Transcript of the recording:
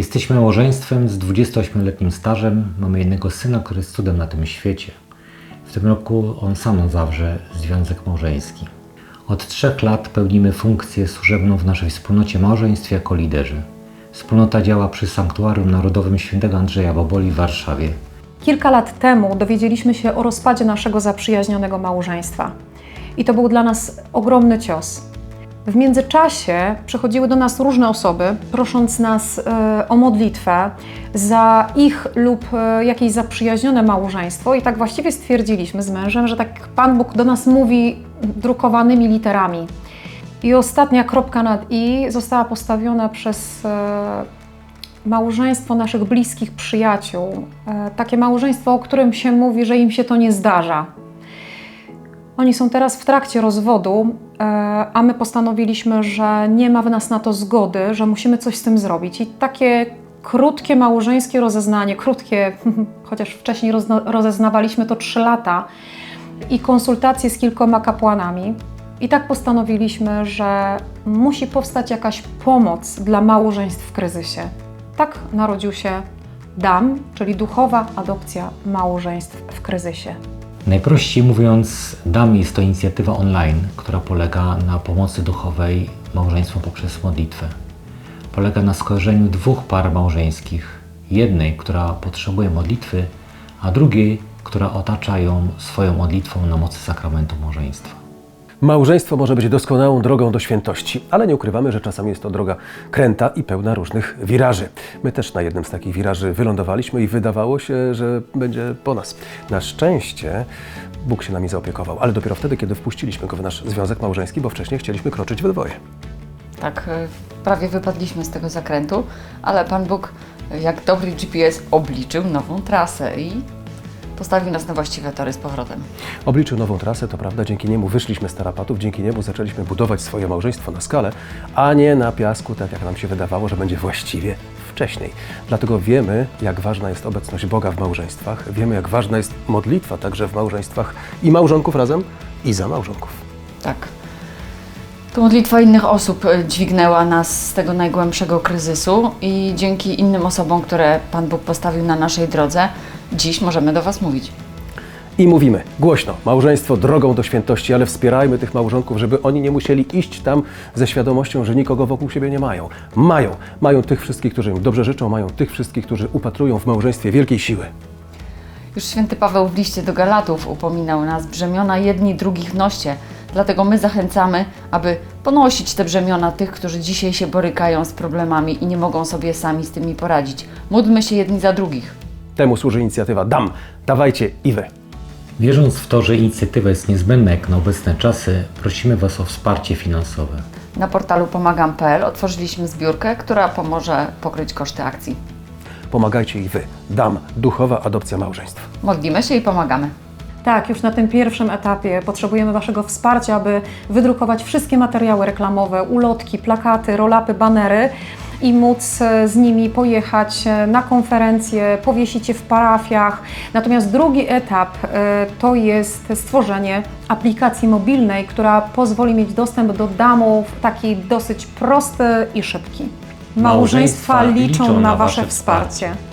Jesteśmy małżeństwem z 28-letnim stażem. Mamy jednego syna, który jest cudem na tym świecie. W tym roku on sam zawrze związek małżeński. Od trzech lat pełnimy funkcję służebną w naszej wspólnocie małżeństw jako liderzy. Wspólnota działa przy Sanktuarium Narodowym Świętego Andrzeja Boboli w Warszawie. Kilka lat temu dowiedzieliśmy się o rozpadzie naszego zaprzyjaźnionego małżeństwa. I to był dla nas ogromny cios. W międzyczasie przychodziły do nas różne osoby, prosząc nas e, o modlitwę za ich lub e, jakieś zaprzyjaźnione małżeństwo, i tak właściwie stwierdziliśmy z mężem, że tak Pan Bóg do nas mówi drukowanymi literami. I ostatnia kropka nad i została postawiona przez e, małżeństwo naszych bliskich przyjaciół. Takie małżeństwo, o którym się mówi, że im się to nie zdarza. Oni są teraz w trakcie rozwodu, e, a my postanowiliśmy, że nie ma w nas na to zgody, że musimy coś z tym zrobić. I takie krótkie małżeńskie rozeznanie, krótkie, chociaż wcześniej rozeznawaliśmy to 3 lata, i konsultacje z kilkoma kapłanami. I tak postanowiliśmy, że musi powstać jakaś pomoc dla małżeństw w kryzysie. Tak narodził się DAM, czyli duchowa adopcja małżeństw w kryzysie. Najprościej mówiąc, DAM jest to inicjatywa online, która polega na pomocy duchowej małżeństwom poprzez modlitwę. Polega na skojarzeniu dwóch par małżeńskich. Jednej, która potrzebuje modlitwy, a drugiej, która otacza ją swoją modlitwą na mocy sakramentu małżeństwa. Małżeństwo może być doskonałą drogą do świętości, ale nie ukrywamy, że czasami jest to droga kręta i pełna różnych wiraży. My też na jednym z takich wiraży wylądowaliśmy i wydawało się, że będzie po nas. Na szczęście Bóg się nami zaopiekował, ale dopiero wtedy, kiedy wpuściliśmy go w nasz związek małżeński, bo wcześniej chcieliśmy kroczyć we dwoje. Tak, y, prawie wypadliśmy z tego zakrętu, ale Pan Bóg, y, jak dobry GPS, obliczył nową trasę i postawił nas na właściwe tory z powrotem. Obliczył nową trasę, to prawda, dzięki niemu wyszliśmy z tarapatów, dzięki niemu zaczęliśmy budować swoje małżeństwo na skalę, a nie na piasku, tak jak nam się wydawało, że będzie właściwie wcześniej. Dlatego wiemy, jak ważna jest obecność Boga w małżeństwach, wiemy, jak ważna jest modlitwa także w małżeństwach i małżonków razem, i za małżonków. Tak. To modlitwa innych osób y, dźwignęła nas z tego najgłębszego kryzysu i dzięki innym osobom, które Pan Bóg postawił na naszej drodze, dziś możemy do Was mówić. I mówimy głośno, małżeństwo drogą do świętości, ale wspierajmy tych małżonków, żeby oni nie musieli iść tam ze świadomością, że nikogo wokół siebie nie mają. Mają. Mają tych wszystkich, którzy im dobrze życzą, mają tych wszystkich, którzy upatrują w małżeństwie wielkiej siły. Już święty Paweł w liście do Galatów upominał nas, brzemiona jedni drugich noście. Dlatego my zachęcamy, aby ponosić te brzemiona tych, którzy dzisiaj się borykają z problemami i nie mogą sobie sami z tymi poradzić. Módlmy się jedni za drugich. Temu służy inicjatywa DAM. Dawajcie i wy. Wierząc w to, że inicjatywa jest niezbędna jak na obecne czasy, prosimy Was o wsparcie finansowe. Na portalu pomagam.pl otworzyliśmy zbiórkę, która pomoże pokryć koszty akcji. Pomagajcie i wy. DAM. Duchowa adopcja małżeństw. Modlimy się i pomagamy. Tak, już na tym pierwszym etapie potrzebujemy Waszego wsparcia, aby wydrukować wszystkie materiały reklamowe, ulotki, plakaty, rolapy, banery i móc e, z nimi pojechać e, na konferencje, powiesić je w parafiach. Natomiast drugi etap e, to jest stworzenie aplikacji mobilnej, która pozwoli mieć dostęp do damów taki dosyć prosty i szybki. Małżeństwa liczą na Wasze wsparcie.